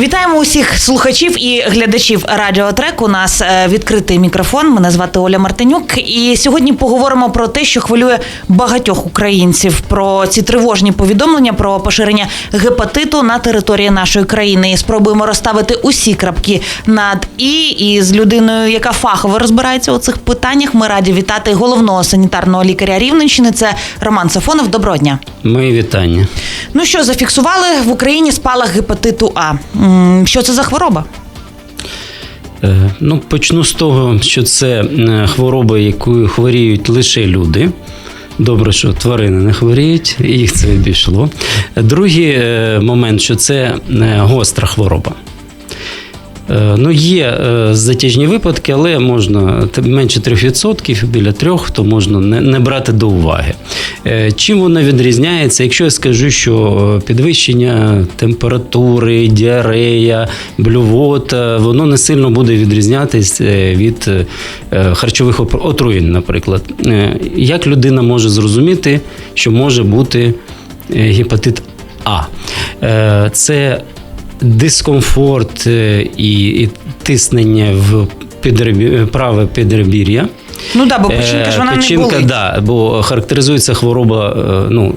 Вітаємо усіх слухачів і глядачів радіотрек. У нас е, відкритий мікрофон. Мене звати Оля Мартинюк. І сьогодні поговоримо про те, що хвилює багатьох українців, про ці тривожні повідомлення про поширення гепатиту на території нашої країни. І спробуємо розставити усі крапки над і. І з людиною, яка фахово розбирається у цих питаннях. Ми раді вітати головного санітарного лікаря Рівненщини. Це Роман Сафонов. Доброго дня. Мої вітання. Ну що зафіксували в Україні спалах гепатиту А. Що це за хвороба? Е, Ну, почну з того, що це е, хвороба, якою хворіють лише люди. Добре, що тварини не хворіють, їх це обійшло. Другий е, момент, що це гостра хвороба. Е, Ну, є е, затяжні випадки, але можна менше 3%, біля 3%, то можна не, не брати до уваги. Е, Чим вона відрізняється? Якщо я скажу, що підвищення температури, діарея, блювота, воно не сильно буде відрізнятись е, від харчових отруєнь, наприклад. Як людина може зрозуміти, що може бути гепатит А? Це дискомфорт е, і, і тиснення в підребі, праве підребір'я. Ну да, бо печінка ж вона Е, печінка, не болить. да, бо характеризується хвороба е, ну, е,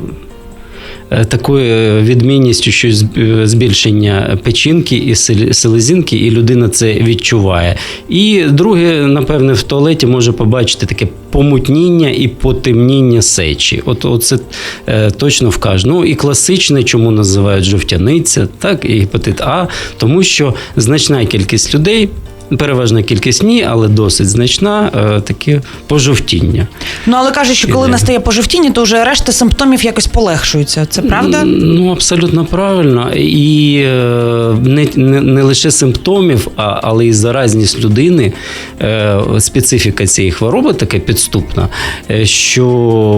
такою відмінністю, що е, збільшення печінки і селезінки, і людина це відчуває. І друге, напевне, в туалеті може побачити таке помутніння і потемніння сечі. От оце е, точно вкаже. Ну і класичне, чому називають жовтяниця, так і гепатит А, тому що значна кількість людей. Переважна кількість ні, але досить значна е, таке пожовтіння. Ну але кажуть, що коли настає пожовтіння, то вже решта симптомів якось полегшуються. Це правда? Ну, абсолютно правильно. І е, не, не, не лише симптомів, а, але і заразність людини, е, специфіка цієї хвороби така підступна, що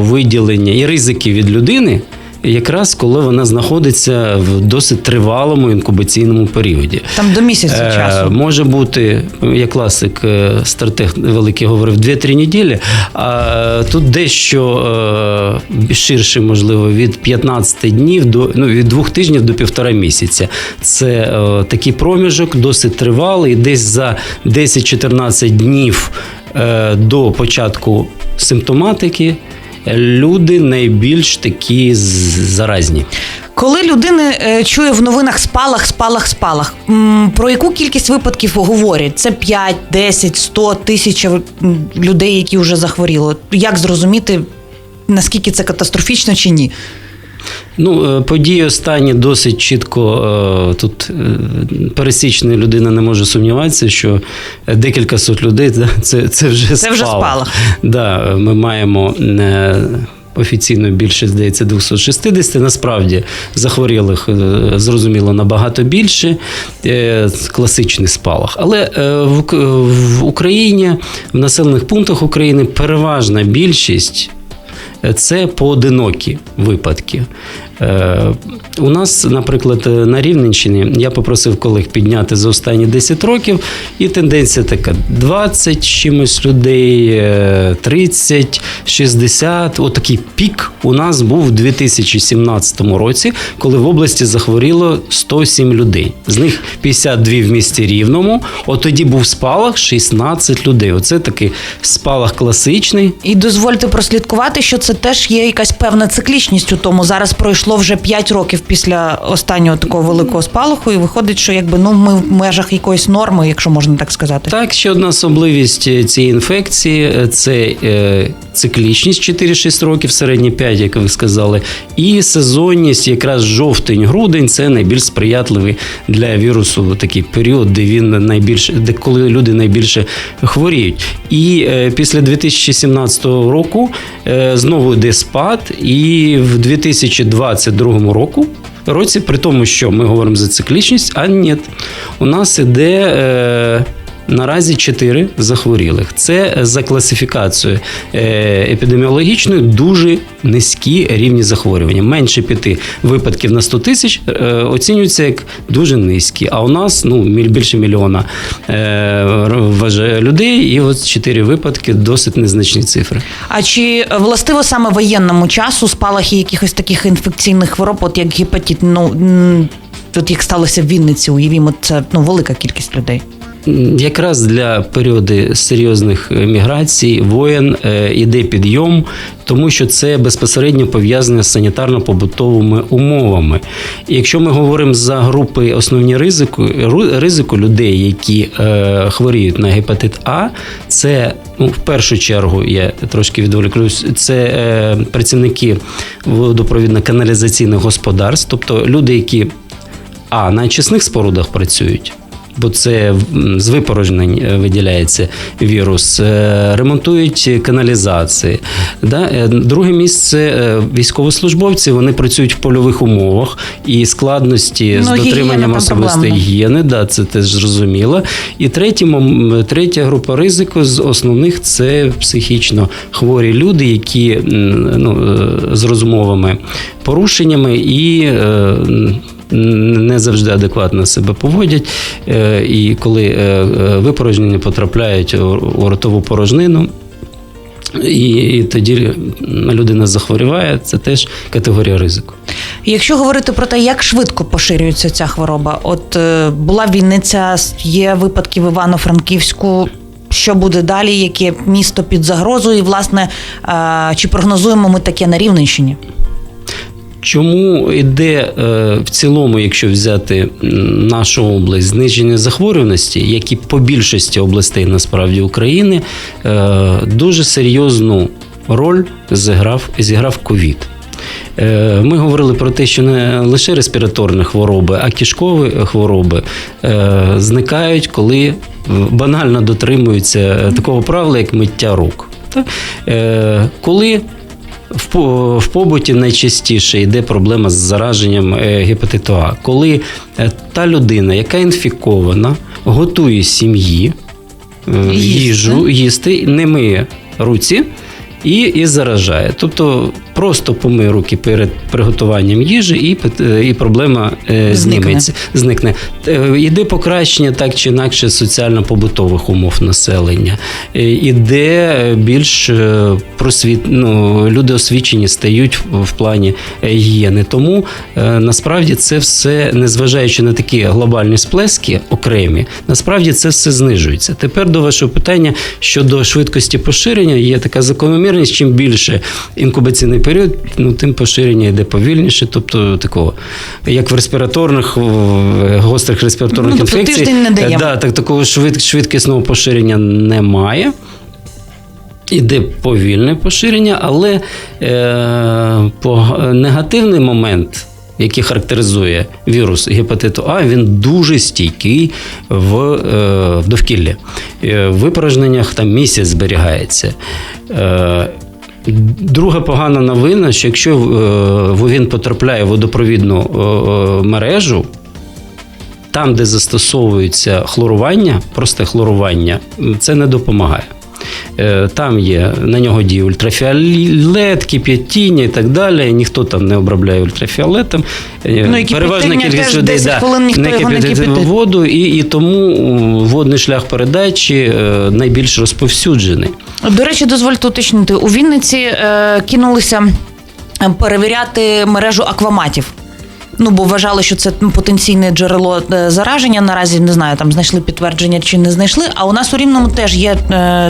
виділення і ризики від людини. Якраз коли вона знаходиться в досить тривалому інкубаційному періоді. Там до місяця Е, часу. Може бути, як класик, е, стратег великий говорив, 2-3 неділі. А тут дещо е, ширше, можливо, від 15 днів до ну, від двох тижнів до півтора місяця. Це е, такий проміжок, досить тривалий, десь за 10-14 днів е, до початку симптоматики. Люди найбільш такі заразні. Коли людина е, чує в новинах спалах, спалах, спалах, про яку кількість випадків говорять? Це 5, 10, 100, тисяч людей, які вже захворіли. Як зрозуміти, наскільки це катастрофічно чи ні? Ну, е, події останні досить чітко е, тут е, пересічна людина не може сумніватися, що декілька сот людей це, це вже Це вже спалах. Да, ми маємо. Офіційно більше здається 260. Насправді захворілих зрозуміло набагато більше. Класичний спалах. Але в Україні, в населених пунктах України переважна більшість це поодинокі випадки. Е, У нас, наприклад, на Рівненщині я попросив колег підняти за останні 10 років, і тенденція така: 20 чимось людей, е, 30, 60. Отакий пік у нас був у 2017 році, коли в області захворіло 107 людей. З них 52 в місті Рівному. От тоді був спалах 16 людей. Оце такий спалах класичний. І дозвольте прослідкувати, що це теж є якась певна циклічність у тому. Зараз пройшло вже 5 років після останнього такого великого спалаху, і виходить, що якби ну ми в межах якоїсь норми, якщо можна так сказати. Так, ще одна особливість е, цієї інфекції е, це е, циклічність 4-6 років, середні 5, як ви сказали, і сезонність, якраз жовтень-грудень це найбільш сприятливий для вірусу такий період, де він найбільше, де коли люди найбільше хворіють. І е, після 2017 року е, знову йде спад, і в 2022 року. Році, при тому, що ми говоримо за циклічність, а ні, у нас іде е, Наразі 4 захворілих. Це за класифікацією е, епідеміологічною дуже низькі рівні захворювання. Менше 5 випадків на 100 тисяч е, оцінюються як дуже низькі. А у нас ну, більше мільйона е, людей, і от 4 випадки досить незначні цифри. А чи властиво саме воєнному часу спалахи якихось таких інфекційних хвороб, от як гепатит, ну от як сталося в Вінниці, уявімо, це ну велика кількість людей. Якраз для періоди серйозних е, міграцій, воєн е, іде підйом, тому що це безпосередньо пов'язане з санітарно-побутовими умовами. І якщо ми говоримо за групи основні ризику, ризику людей, які е, хворіють на гепатит А, це ну, в першу чергу я трошки відволіклюсь, це працівники водопровідно-каналізаційних господарств, тобто люди, які а на очисних спорудах працюють. Бо це з випорожнень е, виділяється вірус, Е, ремонтують каналізації. Да? Е, Друге місце військовослужбовці вони працюють в польових умовах і складності Ну, з дотриманням особистої гігієни. Да, це теж зрозуміло. І третє, третя група ризику з основних це психічно хворі люди, які ну, з розумовими порушеннями і. Не завжди адекватно себе поводять, Е, і коли е, е, випорожнення потрапляють у ротову порожнину, і, і тоді людина захворіває, це теж категорія ризику. Якщо говорити про те, як швидко поширюється ця хвороба, от була Вінниця, є випадки в Івано-Франківську. Що буде далі? Яке місто під загрозою? І власне, чи прогнозуємо ми таке на Рівненщині? Чому йде е, в цілому, якщо взяти нашу область, зниження захворюваності, як і по більшості областей насправді України, е, дуже серйозну роль зіграв, зіграв ковід. Е, Ми говорили про те, що не лише респіраторні хвороби, а кишкові хвороби зникають, коли банально дотримуються такого правила, як миття рук. Коли в, в побуті найчастіше йде проблема з зараженням е, гепатиту А, коли е, та людина, яка інфікована, готує сім'ї е, їжу, їсти, не миє руці і, і заражає. Тобто просто помий руки перед приготуванням їжі, і, і проблема е, Зникне. зніметься, зникне. Е, Іде покращення так чи інакше соціально-побутових умов населення. Е, Іде більш просвіт... ну, люди освічені стають в- в плані гігієни. Тому е, насправді це все, незважаючи на такі глобальні сплески окремі, насправді це все знижується. Тепер до вашого питання щодо швидкості поширення є така закономірність. Чим більше інкубаційний період, ну тим поширення йде повільніше, тобто такого, як в респіраторних в гострих респіраторних Ну, тобто інфекцій, тиждень не даємо. да, так такого швид, швидкісного поширення немає. Іде повільне поширення, але е, по, негативний момент, який характеризує вірус гепатиту А, він дуже стійкий в, е, в довкіллі. Е, в випорожненнях там місяць зберігається. Е, Друга погана новина, що якщо е, він потрапляє в водопровідну е, е, мережу, там, де застосовується хлорування, просте хлорування, це не допомагає. Е, Там є на нього діє ультрафіолет, кип'ятіння і так далі. Ніхто там не обробляє ультрафіолетом. Е, Ну, і кип'ятіння теж 10 хвилин ніхто не кип'ятить воду, і, і тому водний шлях передачі е, найбільш розповсюджений. До речі, дозвольте уточнити, у Вінниці е, кинулися е, перевіряти мережу акваматів. Ну, бо вважали, що це потенційне джерело е, зараження. Наразі не знаю, там знайшли підтвердження чи не знайшли. А у нас у Рівному теж є е,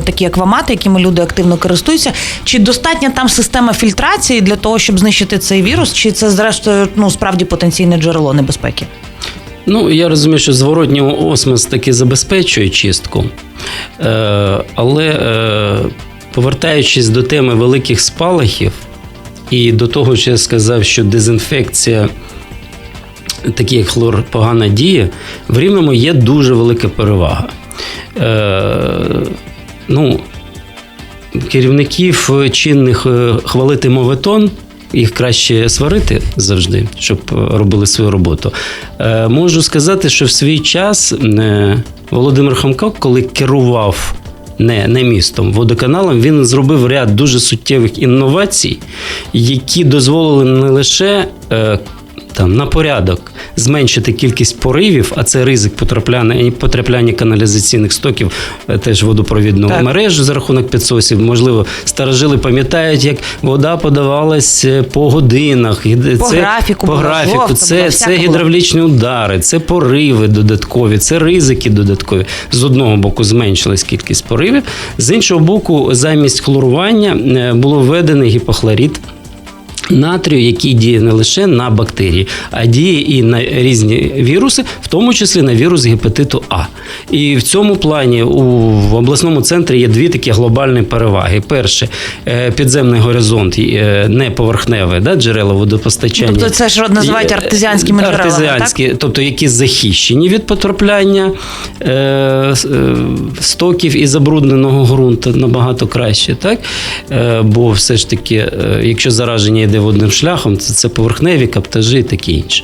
такі аквамати, якими люди активно користуються. Чи достатня там система фільтрації для того, щоб знищити цей вірус, чи це зрештою ну справді потенційне джерело небезпеки? Ну, я розумію, що зворотній осмос таки забезпечує чистку. Е, але е, повертаючись до теми великих спалахів і до того, що я сказав, що дезінфекція, такі як хлор, погана діє, в Рівному є дуже велика перевага. Е, ну, керівників чинних е, хвалити моветон їх краще сварити завжди, щоб робили свою роботу. Е, Можу сказати, що в свій час е, Володимир Хамко, коли керував не, не містом, водоканалом, він зробив ряд дуже суттєвих інновацій, які дозволили не лише е, там на порядок зменшити кількість поривів, а це ризик потрапляння потрапляння каналізаційних стоків, е, теж водопровідну Так. мережу за рахунок підсосів. Можливо, старожили пам'ятають, як вода подавалась е, по годинах. По графіку по графіку. жовта Це, це гідравлічні удари, це пориви додаткові, це ризики додаткові. З одного боку зменшилась кількість поривів, з іншого боку, замість хлорування е, було введений гіпохлорід. Натрію, який діє не лише на бактерії, а діє і на різні віруси, в тому числі на вірус гепатиту А. І в цьому плані у в обласному центрі є дві такі глобальні переваги. Перше, е, підземний горизонт, е, не поверхневе, да, джерела водопостачання. Тобто це ж називають Є- артезіанськими джерелами, Артезіанські, тобто які захищені від потрапляння е, е, стоків і забрудненого ґрунту набагато краще, так? Е, бо все ж таки, е, якщо зараження йде водним шляхом, то це поверхневі каптажі і таке інше.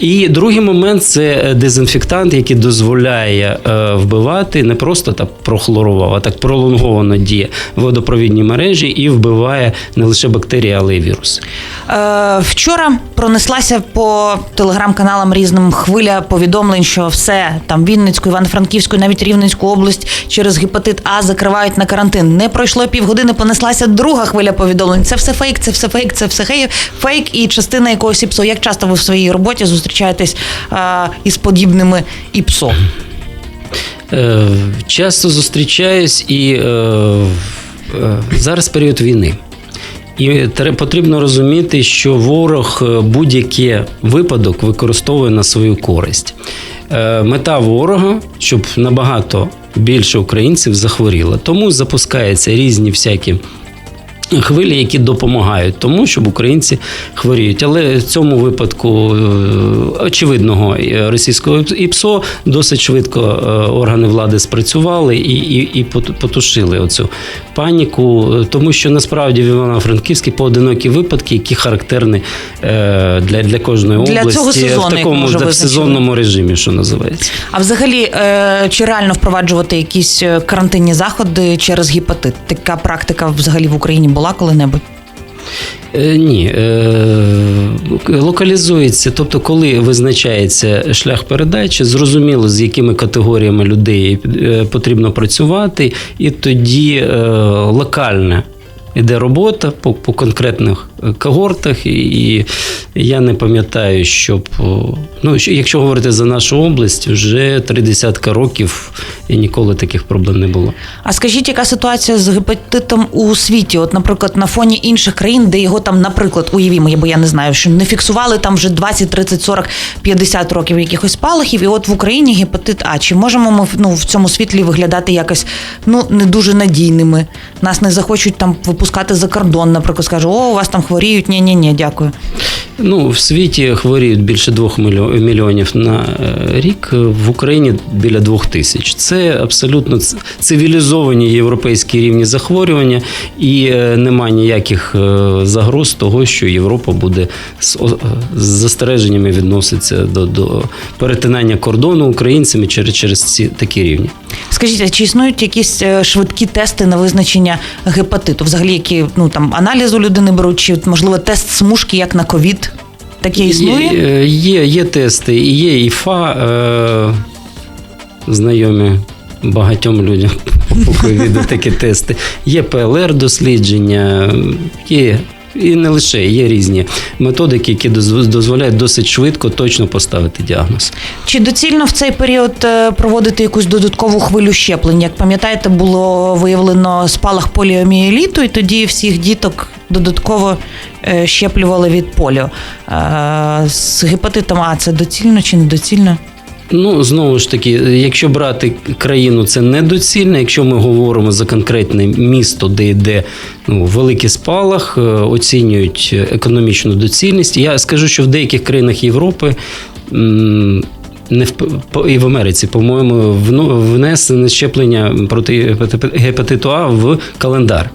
І другий момент це е, дезінфектант, який дозволяє е, вбивати не просто так прохлорував, а так пролонговано діє в водопровідній мережі і вбиває не лише бактерії, але й віруси. Е, вчора пронеслася по телеграм-каналам різним хвиля повідомлень, що все там Вінницьку, Івано-Франківську, навіть Рівненську область через гепатит А закривають на карантин. Не пройшло півгодини, понеслася друга хвиля повідомлень. Це все фейк, це все фейк, це все хей- фейк і частина якогось ІПСО. Як часто ви в своїй роботі зустрічаєтесь із подібними ІПСО? Е, Часто зустрічаюсь і е, е, зараз період війни. І потрібно розуміти, що ворог будь-який випадок використовує на свою користь. Мета ворога, щоб набагато більше українців захворіло. Тому запускаються різні всякі хвилі, які допомагають тому, щоб українці хворіють. Але в цьому випадку е, очевидного е, російського ІПСО досить швидко е, органи влади спрацювали і, і, і пот- потушили оцю паніку, тому що насправді в Івано-Франківській поодинокі випадки, які характерні для, для кожної Для області цього сезону, в такому в сезонному режимі, що називається. А взагалі, чи реально впроваджувати якісь карантинні заходи через гепатит? Така практика взагалі в Україні була коли-небудь? Е, Ні, е, локалізується, тобто, коли визначається шлях передачі, зрозуміло, з якими категоріями людей е, потрібно працювати, і тоді локальна іде робота по, по конкретних когортах, і, я не пам'ятаю, щоб ну, що- якщо говорити за нашу область, вже три десятка років і ніколи таких проблем не було. А скажіть, яка ситуація з гепатитом у світі? От, наприклад, на фоні інших країн, де його там, наприклад, уявімо, бо я не знаю, що не фіксували там вже 20, 30, 40, 50 років якихось спалахів, і от в Україні гепатит А. Чи можемо ми ну, в цьому світлі виглядати якось ну не дуже надійними? Нас не захочуть там випускати за кордон, наприклад, скажуть, о, у вас там хворіють, ні, ні, ні, дякую. Ну, в світі хворіють більше двох мільйо- мільйонів на е, рік, в Україні біля двох тисяч. Це абсолютно цивілізовані європейські рівні захворювання, і е, нема ніяких е, загроз того, що Європа буде з застереженнями відноситься до, до перетинання кордону українцями через, через ці такі рівні. Скажіть, а чи існують якісь швидкі тести на визначення гепатиту? Взагалі, які ну там аналіз у людини беруть, чи можливо тест смужки, як на ковід? Таке існує? Є, е, є, є тести, і є ІФА, е, знайомі багатьом людям по ковіду такі тести. Є ПЛР-дослідження, є. І не лише є різні методики, які дозволяють досить швидко точно поставити діагноз. Чи доцільно в цей період е, проводити якусь додаткову хвилю щеплень? Як пам'ятаєте, було виявлено спалах поліомієліту, і тоді всіх діток додатково е, щеплювали від поліо. Е, З гепатитом А це доцільно чи недоцільно? Ну, знову ж таки, якщо брати країну, це недоцільно. Якщо ми говоримо за конкретне місто, де йде ну, великий спалах, е, оцінюють економічну доцільність. Я скажу, що в деяких країнах Європи. Не в і в Америці, по-моєму, внесене щеплення проти гепатиту А в календар.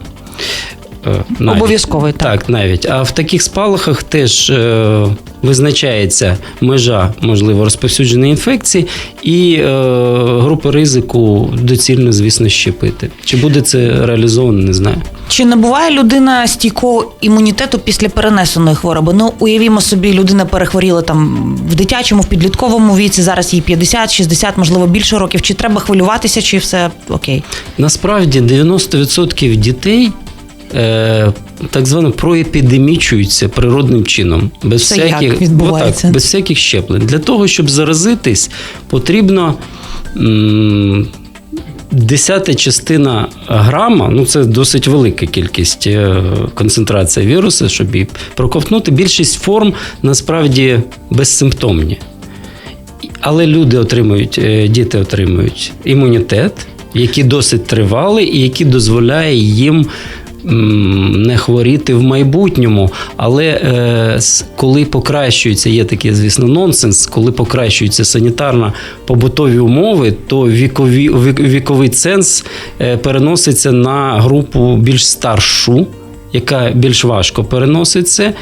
Е, навіть. Обов'язковий, так. Так, навіть. А в таких спалахах теж е, визначається межа можливо розповсюдження інфекції і е, групи ризику доцільно, звісно, щепити. Чи буде це реалізовано, не знаю. Чи набуває людина стійкого імунітету після перенесеної хвороби? Ну, уявімо собі, людина перехворіла там в дитячому, в підлітковому віці, зараз їй 50, 60, можливо, більше років. Чи треба хвилюватися, чи все окей? Насправді 90% дітей. Е, так звано проепідемічуються природним чином, без Це як всяких відбувається? Отак, без всяких щеплень. Для того, щоб заразитись, потрібно м, десята частина грама, ну це досить велика кількість е, концентрація вірусу, щоб її проковтнути. Більшість форм насправді безсимптомні. Але люди отримують, е, діти отримують імунітет, який досить тривалий і який дозволяє їм не хворіти в майбутньому. Але е, коли покращується, є такий, звісно, нонсенс, коли покращуються санітарно-побутові умови, то вікові, вік- віковий ценз е, переноситься на групу більш старшу яка більш важко переноситься.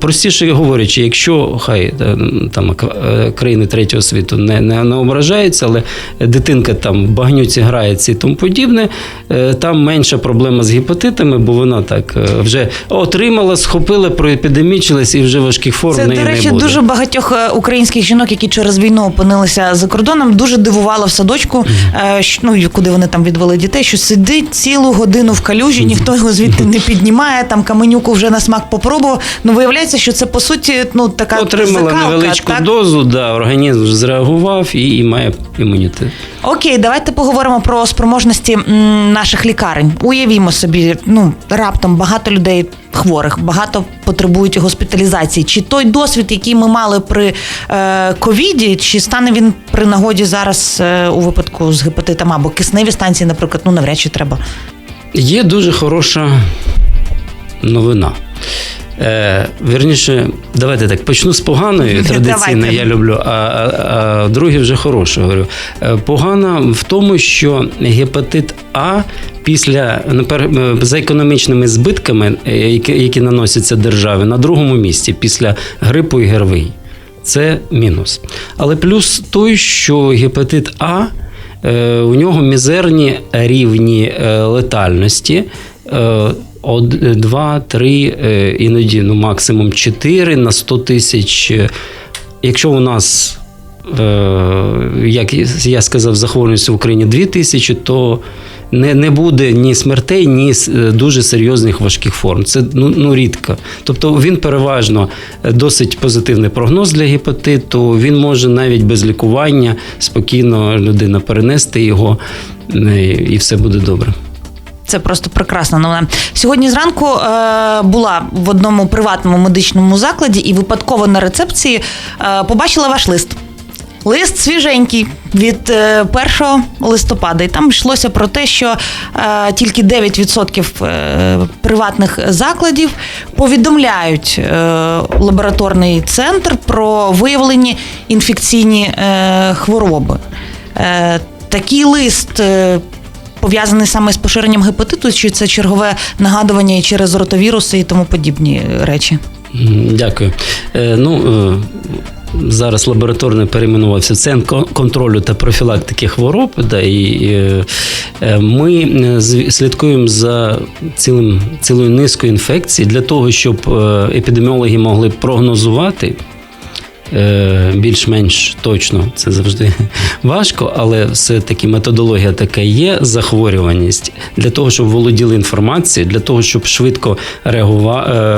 Простіше говорячи, якщо хай е, там е, країни третього світу не, не, не ображаються, але дитинка там в багнюці грається і тому подібне, е, там менша проблема з гепатитами, бо вона так вже отримала, схопила, проепідемічилась і вже важких форм Це, в неї до речі, не буде. дуже багатьох українських жінок, які через війну опинилися за кордоном, дуже дивувало в садочку, ну, куди вони там відвели дітей, що сидить цілу годину в калюжі, ніхто його звідти не піднімає, там каменюку вже на смак попробував. Ну, виявляється, що це по суті ну, така Отримала закалка, невеличку так? дозу, да, організм зреагував і, і має імунітет. Окей, давайте поговоримо про спроможності наших лікарень. Уявімо собі, ну раптом багато людей хворих, багато потребують госпіталізації. Чи той досвід, який ми мали при е, ковіді, чи стане він при нагоді зараз е, у випадку з гепатитом або кисневі станції, наприклад, ну навряд чи треба. Є дуже хороша новина. Е, Вірніше, давайте так, почну з поганої, традиційно я люблю, а, а, а друге вже хороше. Говорю. Е, Погана в тому, що гепатит А після напер- е, за економічними збитками, е, які, які наносяться державі, на другому місці після грипу і ГРВІ. Це мінус. Але плюс той, що гепатит А е, у нього мізерні рівні е, летальності. Е, 2, 3, е, іноді ну, максимум 4 на 100 тисяч. Е, Якщо у нас, як я сказав, захворюваність в Україні 2 тисячі, то не, не буде ні смертей, ні дуже серйозних важких форм. Це ну, ну, рідко. Тобто він переважно досить позитивний прогноз для гепатиту. Він може навіть без лікування спокійно людина перенести його, і все буде добре. Це просто прекрасна новина. Сьогодні зранку е, була в одному приватному медичному закладі і випадково на рецепції е, побачила ваш лист. Лист свіженький від е, 1 листопада. І там йшлося про те, що е, тільки 9% е, приватних закладів повідомляють е, лабораторний центр про виявлені інфекційні е, хвороби. Е, такий лист. Пов'язаний саме з поширенням гепатиту, чи це чергове нагадування через ротовіруси і тому подібні речі? Дякую. Е, ну, е, зараз лабораторно перейменувався Центр контролю та профілактики хвороб. Да, і е, е, ми слідкуємо за цілим, цілою низкою інфекцій для того, щоб епідеміологи могли прогнозувати. Е, Більш-менш точно це завжди важко, але все-таки методологія така є захворюваність. Для того, щоб володіли інформацією, для того, щоб швидко е,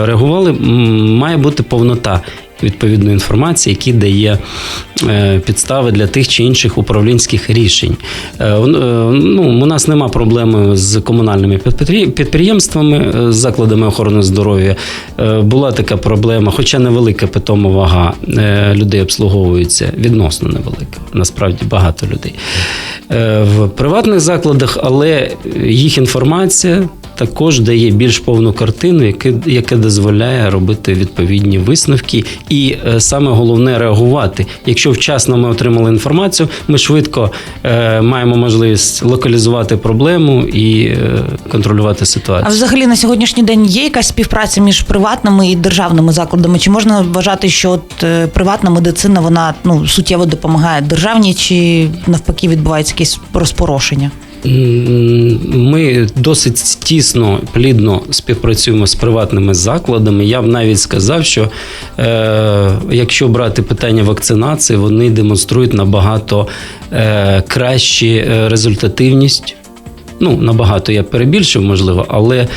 реагували, має бути повнота відповідної інформації, які дає е, підстави для тих чи інших управлінських рішень. Е, е, Ну, у нас нема проблеми з комунальними підприємствами, з закладами охорони здоров'я. Була така проблема, хоча невелика питома вага людей обслуговується, відносно невелика. Насправді багато людей. В приватних закладах, але їх інформація також дає більш повну картину, яке, яке дозволяє робити відповідні висновки, і е, саме головне реагувати. Якщо вчасно ми отримали інформацію, ми швидко е, маємо можливість локалізувати проблему і е, контролювати А взагалі на сьогоднішній день є якась співпраця між приватними і державними закладами? Чи можна вважати, що от е, приватна медицина вона ну суттєво допомагає державній, чи навпаки відбувається якесь розпорошення? Ми досить тісно, плідно співпрацюємо з приватними закладами. Я б навіть сказав, що е, якщо брати питання вакцинації, вони демонструють набагато е, кращі е, результативність. Ну, набагато я перебільшив, можливо, але е,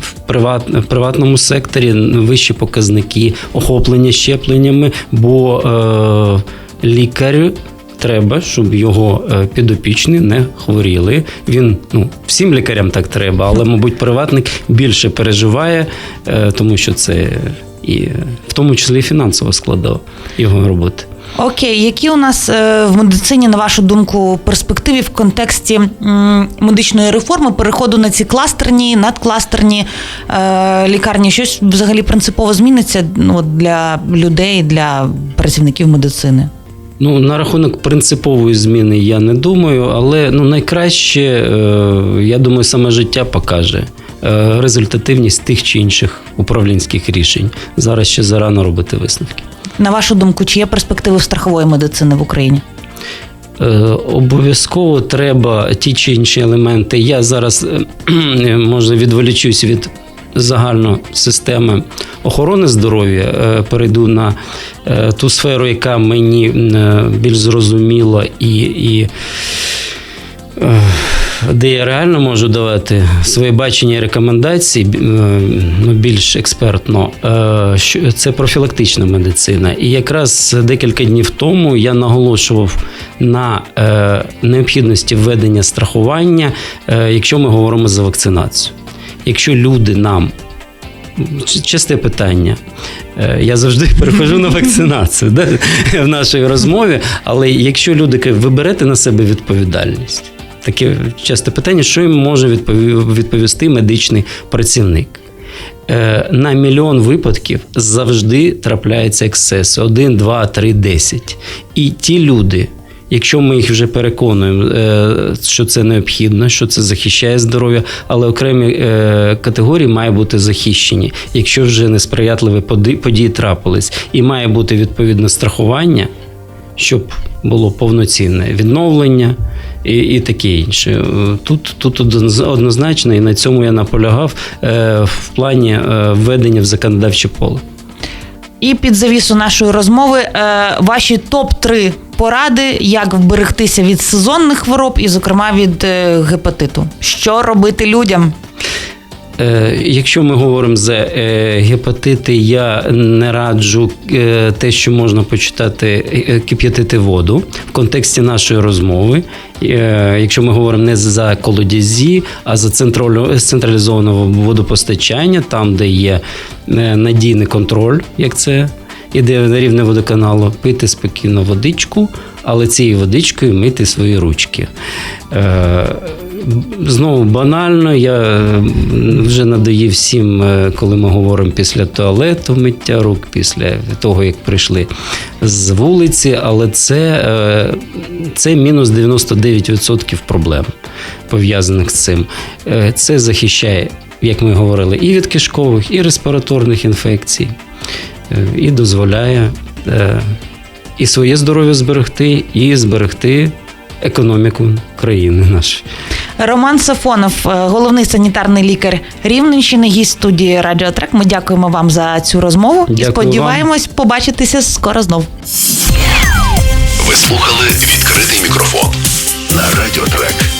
в, приват, в приватному секторі вищі показники охоплення щепленнями, бо е, лікарю треба, щоб його е, підопічні не хворіли. Він ну всім лікарям так треба, але мабуть, приватник більше переживає, е, тому що це і е, в тому числі і фінансова складова його роботи. Окей, які у нас в медицині, на вашу думку, перспективи в контексті медичної реформи, переходу на ці кластерні, надкластерні лікарні? Щось взагалі принципово зміниться ну, для людей, для працівників медицини? Ну, на рахунок принципової зміни я не думаю, але ну, найкраще, е, я думаю, саме життя покаже е, результативність тих чи інших управлінських рішень. Зараз ще зарано робити висновки. На вашу думку, чи є перспективи страхової медицини в Україні? Е, Обов'язково треба ті чи інші елементи. Я зараз може відволічусь від загальної системи охорони здоров'я, е, перейду на е, ту сферу, яка мені е, більш зрозуміла і. і де я реально можу давати своє бачення і рекомендації ну, більш експертно, це профілактична медицина. І якраз декілька днів тому я наголошував на необхідності введення страхування, якщо ми говоримо за вакцинацію. Якщо люди нам Ч- Часте питання. Е, Я завжди перехожу на вакцинацію да, в нашій розмові. Але якщо люди кажуть, ви берете на себе відповідальність, таке часте питання, що їм може відповісти медичний працівник? Е, На мільйон випадків завжди трапляється ексцеси: 1, 2, 3, 10. І ті люди, якщо ми їх вже переконуємо, е, що це необхідно, що це захищає здоров'я, але окремі е, категорії мають бути захищені, якщо вже несприятливі події трапились, і має бути відповідне страхування, щоб було повноцінне відновлення. І, і таке інше. Е, Тут, тут однозначно, і на цьому я наполягав е, в плані е, введення в законодавче поле. І під завісу нашої розмови е, ваші топ-3 поради, як вберегтися від сезонних хвороб, і, зокрема, від е, гепатиту. Що робити людям? Е, Якщо ми говоримо за е, гепатити, я не раджу те, що можна почитати, кип'ятити воду в контексті нашої розмови. Якщо ми говоримо не за колодязі, а за централізоване водопостачання, там, де є надійний контроль, як це іде на рівне водоканалу, пити спокійно водичку, але цією водичкою мити свої ручки. Е, Знову банально, я вже надоїв всім, е, коли ми говоримо після туалету, миття рук, після того, як прийшли з вулиці, але це, е, це мінус 99% проблем пов'язаних з цим. Це захищає, як ми говорили, і від кишкових, і респіраторних інфекцій, і дозволяє е, і своє здоров'я зберегти, і зберегти економіку країни нашої. Роман Сафонов, е, головний санітарний лікар Рівненщини, гість студії Радіотрек. Ми дякуємо вам за цю розмову і Дякую сподіваємось побачитися скоро знов. Ви слухали відкритий мікрофон на радіотрек.